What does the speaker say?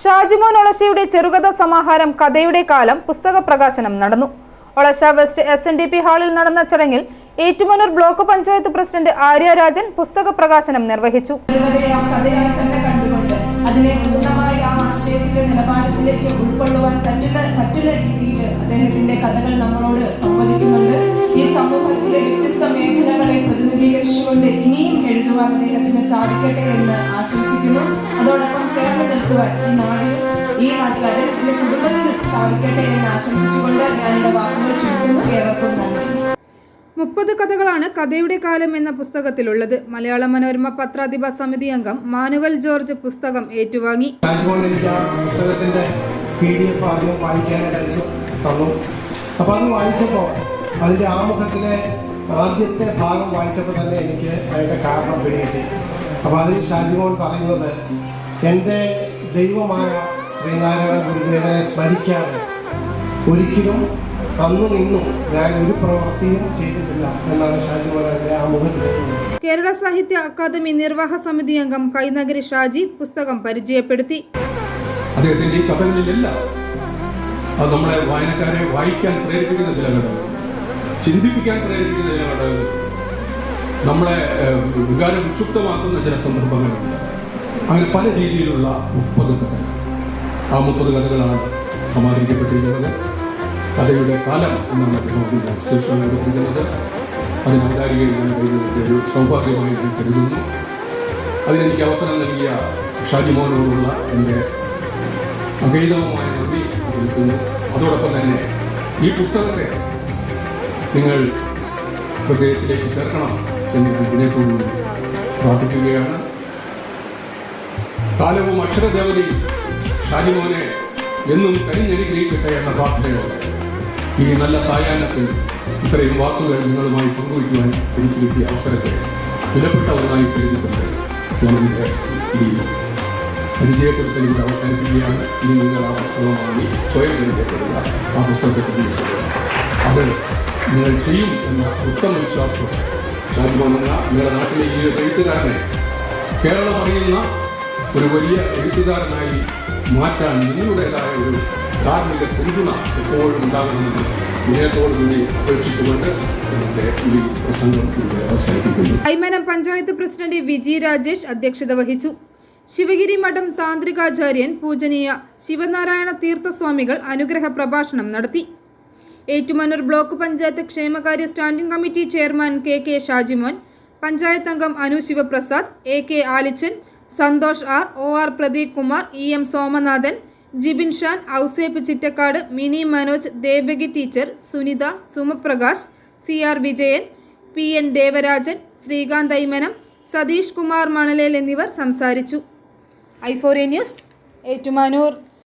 ഷാജിമോൻ ഒളശയുടെ ചെറുകഥ സമാഹാരം കഥയുടെ കാലം പുസ്തക പ്രകാശനം നടന്നു. Olassa west S N D P ഹാളിൽ നടന്ന ചടങ്ങിൽ ഏറ്റുമാനൂർ ബ്ലോക്ക് പഞ്ചായത്ത് പ്രസിഡന്റ് ആര്യ രാജൻ പുസ്തക പ്രകാശനം നിർവഹിച്ചു. അതിനെ പൂർണമായി ആ ആശയത്തിന്റെ നിലവാരത്തിലേക്ക് ഉൾക്കൊള്ളുവാൻ പറ്റില്ല പറ്റുന്ന സാധിക്കട്ടെ എന്ന് ആശംസിക്കുന്നു. അതോടൊപ്പം ചേർന്ന് നിൽക്കുവാൻ ഈ നാടിനും ഈ നാട്ടിൽ അദ്ദേഹത്തിന്റെ കുടുംബത്തിനും സാധിക്കട്ടെ എന്ന് ആശംസിച്ചുകൊണ്ട് ഞാൻ എന്റെ വാക്കുകൾ ചുരുക്കുന്നു. ഏവർക്കും നന്ദി. മുപ്പത് കഥകളാണ് കഥയുടെ കാലം എന്ന പുസ്തകത്തിലുള്ളത്. മലയാള മനോരമ പത്രാധിപ സമിതി അംഗം മാനുവൽ ജോർജ് പുസ്തകം ഏറ്റുവാങ്ങി. പുസ്തകത്തിന്റെ പി ഡി എഫ് ആദ്യം വായിക്കാനായിട്ട് അയച്ചു തന്നു. അപ്പോൾ അത് വായിച്ചപ്പോൾ അതിന്റെ ആമുഖത്തിലെ ആദ്യത്തെ ഭാഗം വായിച്ചപ്പോൾ തന്നെ എനിക്ക് അതിന്റെ കാരണം പിടികിട്ടി. അപ്പോൾ അതിൽ ഷാജിമോൻ പറയുന്നത് എന്റെ ദൈവമായ ശ്രീനാരായണ ഗുരുദേവനെ സ്മരിക്കാതെ ഒരിക്കലും അന്നും ഇന്നും ഞാൻ ഒരു പ്രവൃത്തിയും ചെയ്തിട്ടില്ല എന്നാണ് ഷാജിമോൻ അതിന്റെ ആമുഖത്തിൽ എഴുതുന്നത് കേരള സാഹിത്യ അക്കാദമി നിർവാഹ സമിതി അംഗം കൈനഗരി ഷാജി പുസ്തകം പരിചയപ്പെടുത്തി. അദ്ദേഹത്തിന്റെ ഈ കഥകളിലില്ല അത് നമ്മളെ വായനക്കാരെ വായിക്കാൻ പ്രേരിപ്പിക്കുന്ന ചില ഘടകങ്ങൾ ചിന്തിപ്പിക്കാൻ പ്രേരിപ്പിക്കുന്ന ചില ഘടകങ്ങൾ നമ്മളെ വികാരം വിക്ഷുപ്തമാക്കുന്ന ചില സന്ദർഭങ്ങളുണ്ട്. അങ്ങനെ പല രീതിയിലുള്ള മുപ്പത് കഥകൾ ആ മുപ്പത് കഥകളാണ് സമാഹരിക്കപ്പെട്ടിരിക്കുന്നത്. കഥയുടെ കാലം എന്നാണ് അദ്ദേഹം ശീർഷകം കൊടുത്തിരിക്കുന്നത്. അതിന് ഔദാരികയിൽ ഒരു സൗഭാഗ്യമായി ഞാൻ കരുതുന്നു. അതിനെനിക്ക് അവസരം നൽകിയ ഷാജിമോനോടുള്ള എന്റെ അഗൈതവമായ നന്ദി അറിയിക്കുന്നു. അതോടൊപ്പം തന്നെ ഈ പുസ്തകത്തെ നിങ്ങൾ ഹൃദയത്തിലേക്ക് ചേർക്കണം. എന്ന് ഞാൻ വിനയത്തോടുകൂടി പ്രാർത്ഥിക്കുകയാണ്. കാലവും അക്ഷരദേവതയും ഷാജിമോനെ എന്നും കരിഞ്ഞനുഗ്രഹിക്കട്ടെ എന്ന പ്രാർത്ഥനയോടെ ഈ നല്ല സായാഹ്നത്തിൽ ഇത്രയും വാക്കുകൾ നിങ്ങളുമായി പങ്കുവയ്ക്കുവാൻ എനിക്ക് കിട്ടിയ അവസരത്തെ വിലപ്പെട്ട ഒന്നായി കരുതിക്കൊണ്ട് ഞാൻ എന്റെ ഈ പരിചയപ്പെടുത്തൽ ഇവിടെ അവസാനിപ്പിക്കുകയാണ്. ഇനി നിങ്ങൾ ആ പുസ്തകം വാങ്ങി സ്വയം പരിചയപ്പെടുക ആ പുസ്തകത്തെ അത് നിങ്ങൾ ചെയ്യും എന്ന ഉത്തമ വിശ്വാസം എന്ന നിങ്ങളുടെ നാട്ടിലെ ഈ ഒരു എഴുത്തുകാരനെ കേരളം അറിയുന്ന ഒരു വലിയ എഴുത്തുകാരനായി മാറ്റാൻ നിങ്ങളുടേതായ ഒരു ധാർമ്മിക പിന്തുണ എപ്പോഴും ഉണ്ടാകണമെന്ന് വിനയത്തോടുകൂടി അപേക്ഷിച്ചുകൊണ്ട് എന്റെ ഈ പ്രസംഗം അവസാനിപ്പിക്കുന്നു. ഐമനം പഞ്ചായത്ത് പ്രസിഡന്റ് വിജി രാജേഷ് അധ്യക്ഷത വഹിച്ചു. ശിവഗിരി മഠം താന്ത്രികാചാര്യൻ പൂജനീയ ശിവനാരായണ തീർത്ഥസ്വാമികൾ അനുഗ്രഹ പ്രഭാഷണം നടത്തി. ഏറ്റുമാനൂർ ബ്ലോക്ക് പഞ്ചായത്ത് ക്ഷേമകാര്യ standing committee chairman K K Shajimon panchayat അംഗം Anu Sivaprasad A K Alichan Santhosh R O R Pradeep Kumar E M Somanathan Jibin Shan Ouseph Chittakkad Mini Manoj Devaki teacher Sunitha Sumaprakash C R Vijayan P N Devarajan Sreekanth Aymanam Satheesh Kumar Manalel എന്നിവർ സംസാരിച്ചു. ഐഫോറിയ news Ettumanoor.